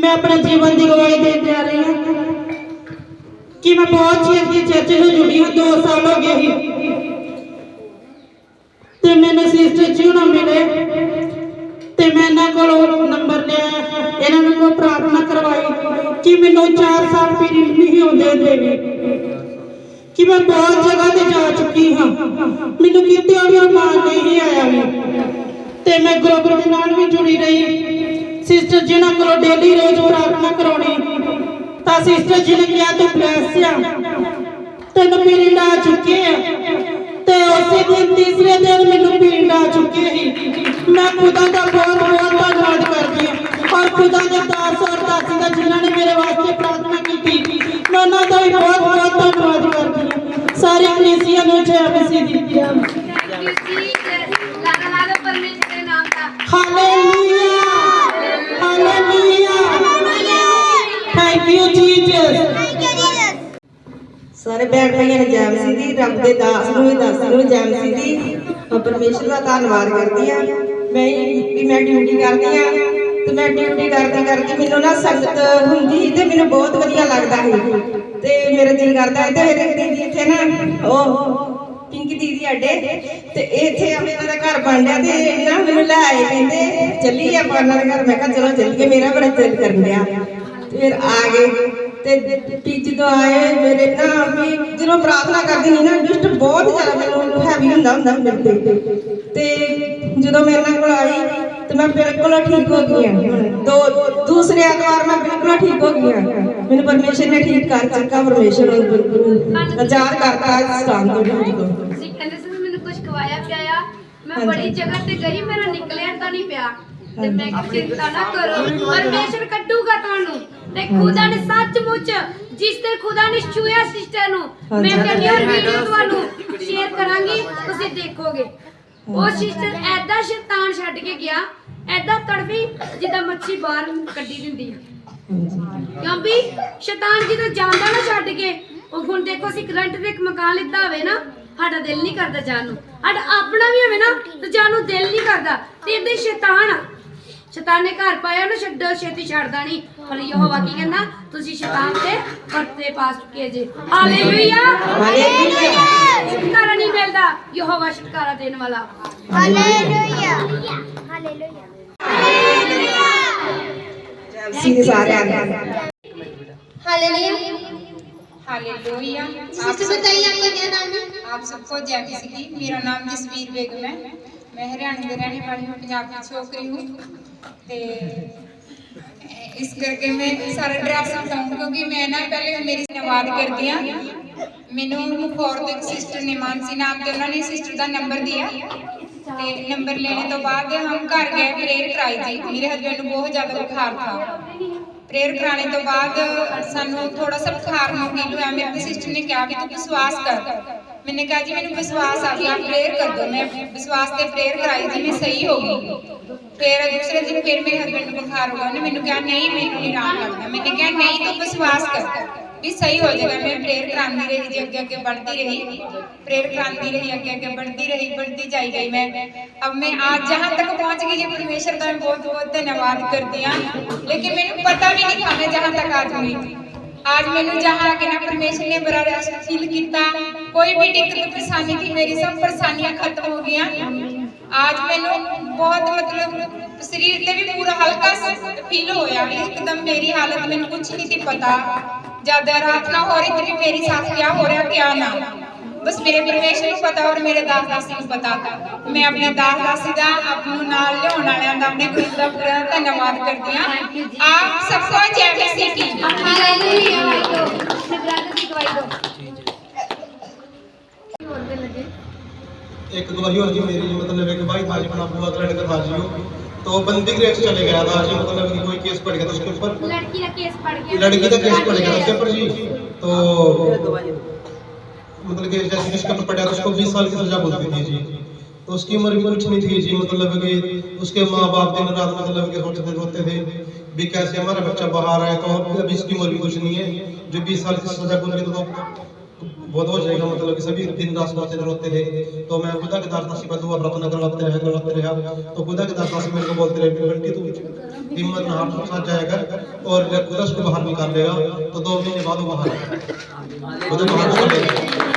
ਮੈਂ ਆਪਣੇ ਜੀਵਨ ਦੀ ਗਵਾਹੀ ਦੇਣ ਜਾ ਰਹੀ ਹਾਂ ਕਿ ਮੈਂ ਬਹੁਤ ਚਿਰ ਦੀ ਚਰਚ ਨਾਲ ਜੁੜੀ ਹਾਂ 2 ਸਾਲ ਹੋ ਗਏ ਸੀ ਤੇ ਮੈਨੂੰ ਸਿਸਟਰ ਜੀ ਨੂੰ ਮਿਲੇ ਤੇ ਮੈਂ ਇਹਨਾਂ ਕੋਲੋਂ ਨੰਬਰ ਲਿਆ, ਇਹਨਾਂ ਨੂੰ ਕੋਈ ਪ੍ਰਾਰਥਨਾ ਕਰਵਾਈ ਕਿ ਮੈਨੂੰ 4 ਸਾਲ ਪੀਰੀਅਡ ਨਹੀਂ ਹੁੰਦੇ ਦੇਵੇ ਕਿ ਮੈਂ ਬਹੁਤ ਜਗ੍ਹਾ ਤੇ ਜਾ ਚੁੱਕੀ ਹਾਂ। ਮੈਨੂੰ ਕਿਤੇ ਵੀ ਮਾਨ ਨਹੀਂ ਆਇਆ ਵੀ। ਤੇ ਮੈਂ ਗਰੁੱਪ ਦੇ ਨਾਲ ਵੀ ਜੁੜੀ ਰਹੀ। ਸਿਸਟਰ ਜੀ ਨਾਲ ਕੋਲੋਂ ਡੇਲੀ ਰੋਜ਼ ਪ੍ਰਾਰਥਨਾ ਕਰਾਉਣੀ, ਤਾਂ ਸਿਸਟਰ ਜੀ ਨੇ ਕਿਹਾ ਤੂੰ ਬਲੈਸ ਆ, ਤੈਨੂੰ ਪੀਰੀਅਡ ਆ ਚੁੱਕੇ ਆ, ਤੇ ਉਸੇ ਦਿਨ ਤੀਸਰੇ ਦਿਨ ਮੈਨੂੰ ਪੀੜ ਆ ਚੁੱਕੀ ਸੀ। ਮੈਂ ਖੁਦਾ ਦਾ ਬਹੁਤ ਬਹੁਤ ਧੰਨਵਾਦ ਕਰਦੀ ਹਾਂ। ਔਰ ਖੁਦਾ ਦੇ ਦਾਸ ਔਰ ਦਾਸੀ ਦਾ ਜਿਨ੍ਹਾਂ ਨੇ ਮੇਰੇ ਵਾਸਤੇ ਪ੍ਰਾਰਥਨਾ ਕੀਤੀ, ਮੈਂ ਉਹਨਾਂ ਦਾ ਵੀ ਬਹੁਤ ਬਹੁਤ ਧੰਨਵਾਦ ਕਰਦੀ ਹਾਂ। ਸਾਰੇ ਕਲੀਸਿਆ ਨੂੰ ਜੈ ਮਸੀਹ ਦੀ ਸਾਰੇ ਭੈਣ ਭਾਈਆਂ ਨੂੰ ਜੈ ਮਸੀਹ ਦੀ ਰੱਬ ਦੇ ਦਾਸ ਨੂੰ ਵੀ ਦਾਸੀ ਨੂੰ ਜੈ ਮਸੀਹ ਦੀ ਪਰਮੇਸ਼ਰ ਦਾ ਧੰਨਵਾਦ ਕਰਦੀ ਆ ਮੈਂ ਵੀ ਮੈਂ ਡਿਊਟੀ ਕਰਦੀ ਆ ਤੇ ਮੈਂ ਡਿਊਟੀ ਕਰਦੀ ਕਰਦੀ ਮੈਨੂੰ ਨਾ ਸੰਗਤ ਹੁੰਦੀ ਸੀ ਤੇ ਮੈਨੂੰ ਬਹੁਤ ਵਧੀਆ ਲੱਗਦਾ ਸੀ। ਤੇ ਮੇਰਾ ਦਿਲ ਕਰਦਾ ਹੈ ਤੇ ਮੇਰੇ ਦੀਦੀ ਇੱਥੇ ਨਾ ਉਹ ਪਿੰਕ ਦੀਦੀ ਅੱਡੇ ਤੇ ਇੱਥੇ ਆਪਣੇ ਦਾ ਘਰ ਬਣ ਰਿਹਾ ਤੇ ਨਾ ਮੈਨੂੰ ਲੈ ਆਏ ਕਹਿੰਦੇ ਚੱਲੀ ਆਪਾਂ ਉਹਨਾਂ ਦੇ ਘਰ। ਮੈਂ ਕਿਹਾ ਚਲੋ ਚੱਲੀਏ, ਮੇਰਾ ਬੜਾ ਦਿਲ ਕਰਨ ਡਿਆ। ਫਿਰ ਆ ਗਏ। ਤੇ ਵੀ ਜਦੋਂ ਆਏ ਮੇਰੇ ਨਾ ਵੀ ਜਦੋਂ ਪ੍ਰਾਰਥਨਾ ਕਰਦੀ ਨਹੀਂ ਨਾ ਜਸਟ ਬਹੁਤ ਜ਼ਿਆਦਾ ਮੈਨੂੰ ਹੈਵੀ ਹੁੰਦਾ ਹੁੰਦਾ ਮੇਰੇ ਤੇ। ਤੇ ਜਦੋਂ ਮੇਰੇ ਨਾਲ ਕੋਲ ਆਈ ਤੇ ਮੈਂ ਬਿਲਕੁਲ ਠੀਕ ਹੋ ਗਈ ਹਾਂ ਦੋ ਦੂਸਰੇ ਐਤਵਾਰ ਮੈਂ ਬਿਲਕੁਲ ਠੀਕ ਹੋ ਗਈ ਹਾਂ ਮੈਨੂੰ ਪਰਮੇਸ਼ਰ ਨੇ ਠੀਕ ਕਰ ਚੁੱਕਾ ਪਰਮੇਸ਼ਰ ਨੂੰ ਬਿਲਕੁਲ ਆਜ਼ਾਦ ਕਰਤਾ ਸਥਾਨ ਤੋਂ। ਡਿਊਟੀ ਤੋਂ ਤੁਸੀਂ ਕਹਿੰਦੇ ਸੀ ਵੀ ਮੈਨੂੰ ਕੁਝ ਖਵਾਇਆ ਪਿਆਇਆ ਮੈਂ ਬੜੀ ਜਗ੍ਹਾ ਤੇ ਗਈ ਮੇਰਾ ਨਿਕਲਿਆ ਤਾਂ ਨਹੀਂ ਪਿਆ। ਤੇ ਮੈਂ ਚਿੰਤਾ ਨਾ ਕਰੋ ਪਰਮੇਸ਼ਰ ਕੱਢੂਗਾ ਤੁਹਾਨੂੰ। ਤੇ ਖੁਦਾ ਨੇ ਸੱਚਮੁੱਚ ਜਿਸ ਤੇ ਖੁਦਾ ਨੇ ਛੂਇਆ ਸਿਸਟਰ ਨੂੰ ਮੈਂ ਕਹਿੰਦੀ ਹਾਂ ਵੀਡੀਓ ਤੁਹਾਨੂੰ ਸ਼ੇਅਰ ਕਰਾਂਗੀ ਤੁਸੀਂ ਦੇਖੋਗੇ। ਉਹ ਸਿਸਟਰ ਐਦਾਂ ਸ਼ੈਤਾਨ ਛੱਡ ਕੇ ਗਿਆ ਐਦਾਂ ਤੜਫੀ ਜਿੱਦਾਂ ਮੱਛੀ ਬਾਹਰ ਕੱਢੀ ਦਿੰਦੀ। ਹੈ ਕਿਉਂਕਿ ਸ਼ੈਤਾਨ ਜਦੋਂ ਜਾਂਦਾ ਨਾ ਛੱਡ ਕੇ ਉਹ ਹੁਣ ਦੇਖੋ ਅਸੀਂ ਕਰੰਟ ਦੇ ਇੱਕ ਮਕਾਨ ਲਿੱਤਾ ਹੋਵੇ ਨਾ ਸਾਡਾ ਦਿਲ ਨਹੀਂ ਕਰਦਾ ਜਾਣ ਨੂੰ। ਸਾਡਾ ਆਪਣਾ ਵੀ ਹੋਵੇ ਨਾ ਤੇ ਜਾਣ ਨੂੰ ਦਿਲ ਨਹੀਂ ਕਰਦਾ। ਤੇ ਇਹਦੇ ਸ਼ੈਤਾਨ ਆ। ਸ਼ੈਤਾਨ ਨੇ ਘਰ ਪਾਇਆ ਨਾ ਛੱਡੋ ਛੇਤੀ ਛੱਡਦਾ ਨਹੀਂ ਪਰ ਯਹੋਵਾ ਕੀ ਕਹਿੰਦਾ ਤੁਸੀਂ ਸ਼ੈਤਾਨ ਤੇ ਵਰਤੇ ਪਾ ਚੁੱਕੇ ਜੇ ਹਾਲੇਲੂਇਆ ਹਾਲੇਲੂਇਆ। ਛੁਟਕਾਰਾ ਨਹੀਂ ਮਿਲਦਾ ਯਹੋਵਾ ਛੁਟਕਾਰਾ ਦੇਣ ਵਾਲਾ ਸੀ ਦੇ ਸਾਰਿਆਂ ਨੂੰ हालेलुया सिस्टर बताइए आपका क्या नाम है आप सबको जय मसीह की मेरा नाम जसवीर बेगम है मैं हरियाणा के रहने वाली हूँ पंजाब की छोकरी हूँ ਤੇ ਇਸ ਕਰਕੇ ਮੈਂ ਸਾਰਾ ਡਰ ਸਮਝਾਉਂ ਕਿਉਂਕਿ ਮੈਂ ਨਾ ਪਹਿਲੇ ਮੇਰੀ ਨਵਾਦ ਕਰਦੀ ਆ ਮੈਨੂੰ ਮੁਖੌਰ ਦੇ ਸਿਸਟਰ ਨੇ ਮਾਨਸੀ ਨਾਮ ਤੇ ਉਹਨਾਂ ਨੇ ਸਿਸਟਰ ਦਾ ਨੰਬਰ ਦਿਆ ਤੇ ਨੰਬਰ ਲੈਣੇ ਤੋਂ ਬਾਅਦ ਹਮ ਘਰ ਗਏ ਪ੍ਰੇਅਰ ਕਰਾਈ ਜੀ ਮੇਰੇ ਹਸਬੰਦ ਨੂੰ ਬਹੁਤ ਜ਼ਿਆਦਾ ਬੁਖਾਰ ਥਾ। ਪ੍ਰੇਅਰ ਕਰਾਣੇ ਤੋਂ ਬਾਅਦ ਸਾਨੂੰ ਥੋੜਾ ਸਾ ਬੁਖਾਰ ਹੋ ਗਿਆ। ਐਵੇਂ ਸਿਸਟਰ ਨੇ ਕਿਹਾ ਕਿ ਤੂੰ ਵਿਸ਼ਵਾਸ ਕਰ। ਮੈਨੇ ਕਹਾ ਜੀ, ਮੈਨੂੰ ਵਿਸ਼ਵਾਸ ਆ ਗਿਆ ਪ੍ਰੇਅਰ ਕਰ ਦੋ। ਮੈਂ ਵਿਸ਼ਵਾਸ ਤੇ ਪ੍ਰੇਅਰ ਕਰਾਈ ਜੀ, ਮੈਂ ਸਹੀ ਹੋ ਗਈ। ਫਿਰ ਦੂਸਰੇ ਦਿਨ ਫਿਰ ਮੇਰੇ ਹਸਬੰਦ ਬੁਖਾਰ ਹੋ ਗਿਆ। ਉਹਨੇ ਮੈਨੂੰ ਕਿਹਾ, ਨਹੀਂ, ਮੈਨੂੰ ਨਹੀਂ ਆਰਾਮ ਲੱਗਦਾ। ਮੈਨੇ ਕਿਹਾ, ਨਹੀਂ ਤੂੰ ਵਿਸ਼ਵਾਸ ਕਰ ਵੀ ਸਹੀ ਹੋ ਜਾਏਗਾ। ਮੈਂ ਪ੍ਰੇਅਰ ਕਰਾਂਦੀ ਰਹੀ ਜੀ, ਅੱਗੇ ਅੱਗੇ ਵੱਧਦੀ ਰਹੀ। ਪ੍ਰੇਅਰ ਕਰਾਂਦੀ ਰਹੀ, ਅੱਗੇ ਅੱਗੇ ਵੱਧਦੀ ਰਹੀ, ਵੱਧਦੀ ਜਾਈ ਗਈ ਮੈਂ। ਅਬ ਮੈਂ ਅੱਜ ਜਹਾਂ ਤੱਕ ਪਹੁੰਚ ਗਈ ਜੀ, ਪਰਮੇਸ਼ਰ ਦਾ ਬਹੁਤ ਬਹੁਤ ਧੰਨਵਾਦ ਕਰਦੀ ਹਾਂ। ਲੇਕਿਨ ਮੈਨੂੰ ਪਤਾ ਵੀ ਨਹੀਂ ਕਿ ਮੈਂ ਜਹਾਂ ਤੱਕ ਆ ਜਾਊਂਗੀ आज मैंने जहाँ आगे ना परमेश्वर ने बड़ा फील किया कोई भी दिक्कत परेशानी थी मेरी सब परेशानियां खत्म हो गई आज मैंने बहुत मतलब शरीर से भी पूरा हल्का सा फील होया एकदम मेरी हालत मैंने कुछ नहीं थी पता ज्यादा रात ना हो रही थी मेरे साथ क्या हो रहा क्या ना बस मेरे परमेश्वर ਨੂੰ ਪਤਾ ਔਰ ਮੇਰੇ ਦਾਸ ਦਾਸੀ ਨੂੰ ਪਤਾ ਮੈਂ ਆਪਣੇ ਦਾਸ ਦਾਸੀ ਦਾ ਆਪ ਨੂੰ ਨਾਲ ਲਿਆਉਣ ਵਾਲਿਆਂ ਦਾ ਆਪਣੇ ਗੁਰੂ ਦਾ ਪੂਰਾ ਧੰਨਵਾਦ ਕਰਦੀ ਹਾਂ ਆਪ ਸਭ ਕੋ ਜੈ ਮਸੀਹ ਕੀ हालेलुया भाई को अपने ब्रदर की गवाही दो और भी लगे एक गवाही और जी मेरी मतलब एक भाई था जी अपना बुआ का लड़का था जी वो तो बंदी ग्रेड से चले गया था जी मतलब कि कोई केस पड़ गया था उसके ऊपर लड़की का केस पड़ गया लड़की का केस पड़ गया था उसके ऊपर जी तो मतलब कि जैसे ऊपर पड़ा था उसको 20 साल की सजा बोलती थी जी। तो उसकी उम्र भी कुछ नहीं थी जी मतलब कि उसके माँ बाप दिन रात मतलब कि सोचते रोते थे। भी कैसे हमारा बच्चा बाहर आए तो अभी इसकी उम्र भी कुछ नहीं है। जो 20 साल की सजा बोल के तो बहुत हो जाएगा मतलब कि सभी दिन रात रोते रोते थे। तो मैं खुदा के दास नसीब दुआ प्रार्थना करवाते रहे करवाते रहा। तो खुदा के दास नसीब मेरे को बोलते रहे, बंटी तू हिम्मत ना हाथ साथ कर। और जब खुदा उसको बाहर निकाल देगा तो दो महीने बाद वो बाहर आएगा। खुदा बाहर निकाल देगा।